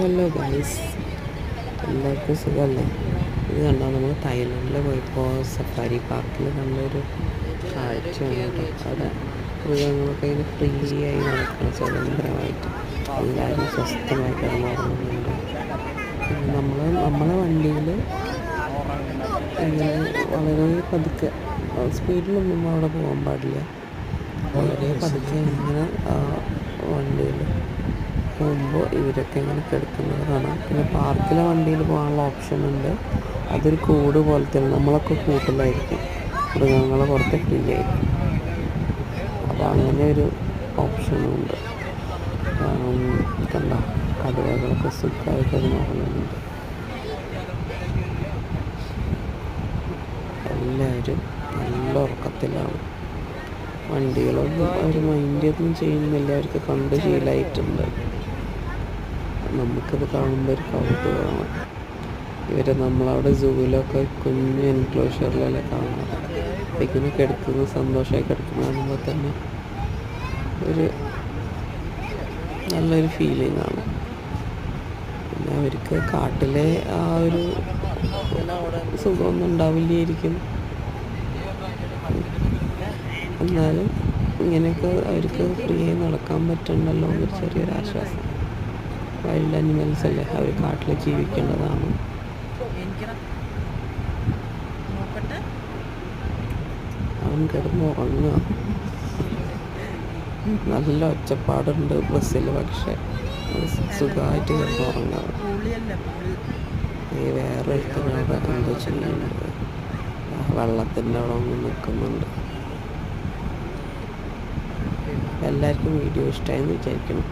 Hello guys എല്ലാവർക്കും സുഖമല്ലേ ഇത് കണ്ടോ നമ്മൾ തായ്ലൻഡിൽ പോയപ്പോൾ സഫാരി പാർക്കിൽ നല്ലൊരു കാഴ്ചയാണ് അവിടെ മൃഗങ്ങളൊക്കെ ഇങ്ങനെ ഫ്രീ ആയി നടക്കണം സ്വതന്ത്രമായിട്ട്. എല്ലാവരും സ്വസ്ഥമായി കിടന്നുറങ്ങുന്നുണ്ട് നമ്മൾ നമ്മളെ വണ്ടിയിൽ ഇങ്ങനെ വളരെ പതുക്കെ സ്പീഡിലൊന്നും അവിടെ പോകാൻ പാടില്ല. വളരെ പതുക്കെ ഇങ്ങനെ വണ്ടിയിൽ പോകുമ്പോൾ ഇവരൊക്കെ ഇങ്ങനെ കിടക്കുന്നത് കാണാം. പിന്നെ പാർക്കിലെ വണ്ടിയിൽ പോകാനുള്ള ഓപ്ഷൻ ഉണ്ട്. അതൊരു കൂട് പോലത്തെ നമ്മളൊക്കെ കൂട്ടിലായിരിക്കും. മൃഗങ്ങളെ പുറത്തിട്ടില്ലായിരിക്കും അപ്പോൾ അങ്ങനെ ഒരു ഓപ്ഷനും ഉണ്ട്. കണ്ട? കടുവകളൊക്കെ സുഖമായിട്ട് നോക്കുന്നുണ്ട്. എല്ലാവരും നല്ല ഉറക്കത്തിലാണ്. വണ്ടികളൊന്നും അവർ മൈൻഡൊന്നും ചെയ്യുന്നില്ല. അവർക്ക് കണ്ട് ശീലമായിട്ടുണ്ട് നമുക്കത് കാണുമ്പോൾ ഒരു കൗതുകമാണ് ഇവരെ നമ്മളവിടെ സൂവിലൊക്കെ കുഞ്ഞു എൻക്ലോഷറിലല്ലേ അപ്പം ഇങ്ങനെ കിടക്കുന്ന സന്തോഷമായി കിടക്കുന്ന കാണുമ്പോൾ തന്നെ ഒരു നല്ലൊരു ഫീലിംഗ് ആണ്. പിന്നെ അവർക്ക് കാട്ടിലെ ആ ഒരു സുഖമൊന്നും ഉണ്ടാവില്ലായിരിക്കും എന്നാലും ഇങ്ങനെയൊക്കെ അവർക്ക് ഫ്രീ ആയി നടക്കാൻ പറ്റുന്നുണ്ടല്ലോ എന്നൊരു ചെറിയൊരു ആശ്വാസം വൈൽഡ് അനിമൽസ് അല്ലേ അവർ കാട്ടിൽ ജീവിക്കേണ്ടതാണ്. അവൻ കിടന്ന് ഉറങ്ങുക നല്ല ഒച്ചപ്പാടുണ്ട് ബസ്സിൽ പക്ഷെ. സുഖമായിട്ട് കിടന്ന് ഉറങ്ങുക ഈ വേറെ ഒരുത്തനവിടെ എന്താ ചെയ്യുന്നത് വെള്ളത്തിന്റെ അവിടെ ഒന്ന് നിൽക്കുന്നുണ്ട്. എല്ലാവർക്കും വീഡിയോ ഇഷ്ടമായെന്ന് വിചാരിക്കണം